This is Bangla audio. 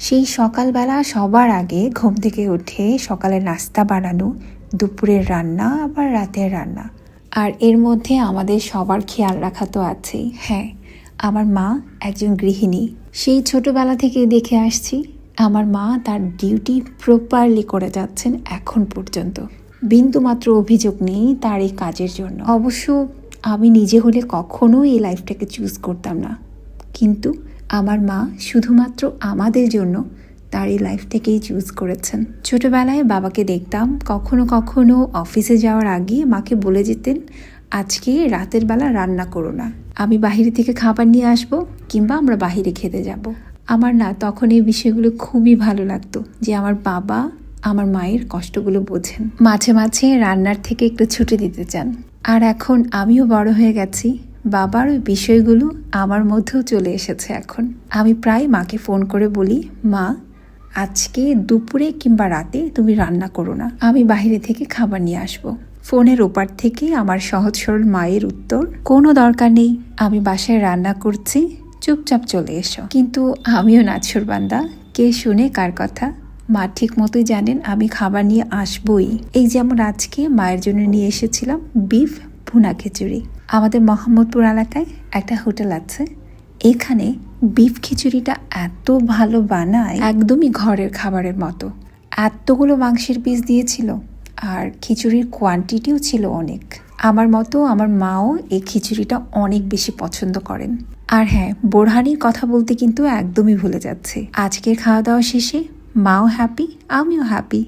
সেই সকালবেলা সবার আগে ঘুম থেকে উঠে সকালের নাস্তা বানানো, দুপুরের রান্না, আবার রাতের রান্না। আর এর মধ্যে আমাদের সবার খেয়াল রাখা তো আছেই। হ্যাঁ আমার মা একজন গৃহিণী। সেই ছোটবেলা থেকে দেখে আসছি, আমার মা তার ডিউটি প্রপারলি করে যাচ্ছেন এখন পর্যন্ত। বিন্দুমাত্র অভিযোগ নেই তার এই কাজের জন্য। অবশ্য আমি নিজে হলে কখনো এই লাইফটাকে চুজ করতাম না। কিন্তু আমার মা শুধুমাত্র আমাদের জন্য তার এই লাইফটাকেই চুজ করেছেন। ছোটবেলায় বাবাকে দেখতাম, কখনো কখনো অফিসে যাওয়ার আগে মাকে বলে যেতেন, আজকে রাতের বেলা রান্না করো না। আমি বাহিরে থেকে খাবার নিয়ে আসব কিংবা আমরা বাহিরে খেতে যাব। আমার না তখন এই বিষয়গুলো খুবই ভালো লাগতো যে আমার বাবা আমার মায়ের কষ্টগুলো বোঝেন। মাঝে মাঝে রান্নার থেকে একটু ছুটি দিতে চান। আর এখন আমিও বড় হয়ে গেছি। বাবার ওই বিষয়গুলো আমার মধ্যেও চলে এসেছে এখন। আমি প্রায় মাকে ফোন করে বলি, মা, আজকে দুপুরে কিংবা রাতে তুমি রান্না করো না। আমি বাইরে থেকে খাবার নিয়ে আসব। ফোনের ওপার থেকে আমার সহজ সরল মায়ের উত্তর, কোনো দরকার নেই। আমি বাসায় রান্না করছি। চুপচাপ চলে এসো। কিন্তু আমিও নাছর বান্দা। কে শুনে কার কথা? মা ঠিক মতোই জানেন আমি খাবার নিয়ে আসবই। এই যেমন আজকে মায়ের জন্য নিয়ে এসেছিলাম বিফ ভুনা খিচুড়ি। আমাদের মোহাম্মদপুর এলাকায় একটা হোটেল আছে। এখানে বিফ খিচুড়িটা এত ভালো বানায়। একদমই ঘরের খাবারের মতো। এতগুলো মাংসের পিস দিয়েছিল আর খিচুড়ির কোয়ান্টিটিও ছিল অনেক। আমার মতো আমার মাও এই খিচুড়িটা অনেক বেশি পছন্দ করেন। আর হ্যাঁ বোরহানির কথা বলতে কিন্তু একদমই ভুলে যাচ্ছে। আজকের খাওয়া দাওয়া শেষে মাও হ্যাপি আমিও হ্যাপি